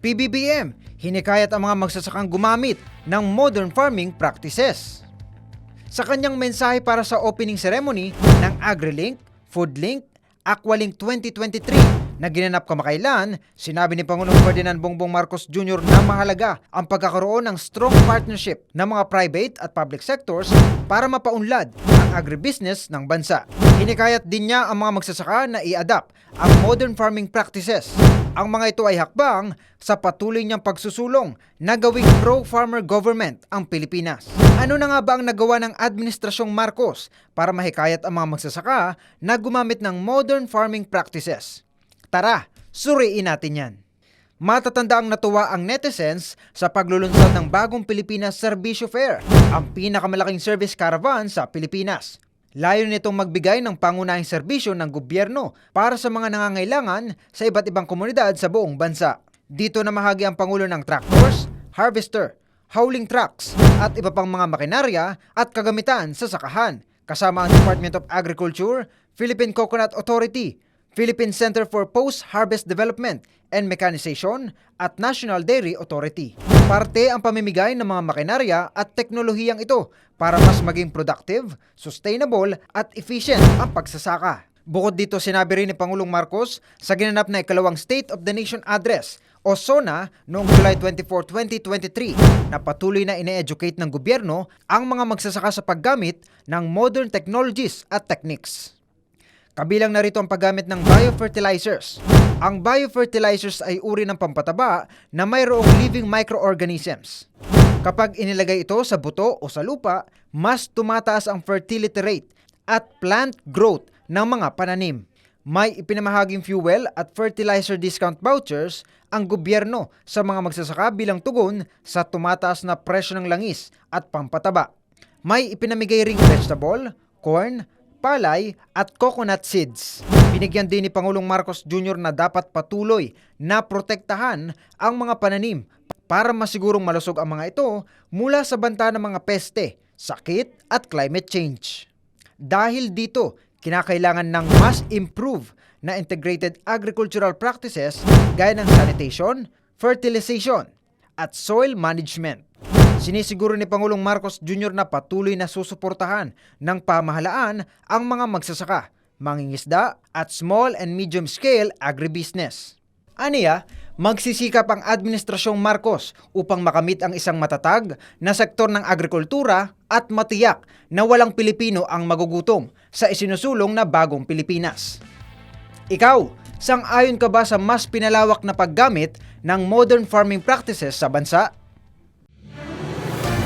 PBBM, hinikayat ang mga magsasakang gumamit ng modern farming practices. Sa kanyang mensahe para sa opening ceremony ng AgriLink, FoodLink, Aqualink 2023 na ginanap kamakailan, sinabi ni Pangulong Ferdinand Bongbong Marcos Jr. na mahalaga ang pagkakaroon ng strong partnership ng mga private at public sectors para mapaunlad ang agribusiness ng bansa. Hinikayat din niya ang mga magsasaka na i-adapt ang modern farming practices. Ang mga ito ay hakbang sa patuloy niyang pagsusulong na gawing pro-farmer government ang Pilipinas. Ano na nga ba ang nagawa ng Administrasyong Marcos para mahikayat ang mga magsasaka na gumamit ng modern farming practices? Tara, suriin natin yan. Matatanda ang natuwa ang netizens sa paglulunsad ng bagong Pilipinas Servicio Fair, ang pinakamalaking service caravan sa Pilipinas. Layo nitong magbigay ng pangunahing serbisyo ng gobyerno para sa mga nangangailangan sa iba't ibang komunidad sa buong bansa. Dito na mahagi ang Pangulo ng tractors, harvester, hauling trucks at iba pang mga makinarya at kagamitan sa sakahan, kasama ang Department of Agriculture, Philippine Coconut Authority, Philippine Center for Post-Harvest Development and Mechanization at National Dairy Authority. Parte ang pamimigay ng mga makinarya at teknolohiyang ito para mas maging productive, sustainable at efficient ang pagsasaka. Bukod dito, sinabi rin ni Pangulong Marcos sa ginanap na ikalawang State of the Nation Address o SONA noong July 24, 2023 na patuloy na ine-educate ng gobyerno ang mga magsasaka sa paggamit ng modern technologies at techniques. Kabilang na rito ang paggamit ng biofertilizers. Ang biofertilizers ay uri ng pampataba na mayroong living microorganisms. Kapag inilagay ito sa buto o sa lupa, mas tumataas ang fertility rate at plant growth ng mga pananim. May ipinamahaging fuel at fertilizer discount vouchers ang gobyerno sa mga magsasaka bilang tugon sa tumataas na presyo ng langis at pampataba. May ipinamigay ring vegetable, corn, palay at coconut seeds. Binigyan din ni Pangulong Marcos Jr. na dapat patuloy na protektahan ang mga pananim para masigurong malusog ang mga ito mula sa banta ng mga peste, sakit at climate change. Dahil dito, kinakailangan ng mas improve na integrated agricultural practices gaya ng sanitation, fertilization, at soil management. Sinisiguro ni Pangulong Marcos Jr. na patuloy na susuportahan ng pamahalaan ang mga magsasaka, mangingisda at small and medium scale agribusiness. Aniya, magsisikap ang Administrasyong Marcos upang makamit ang isang matatag na sektor ng agrikultura at matiyak na walang Pilipino ang magugutom sa isinusulong na bagong Pilipinas. Ikaw, sang-ayon ka ba sa mas pinalawak na paggamit ng modern farming practices sa bansa?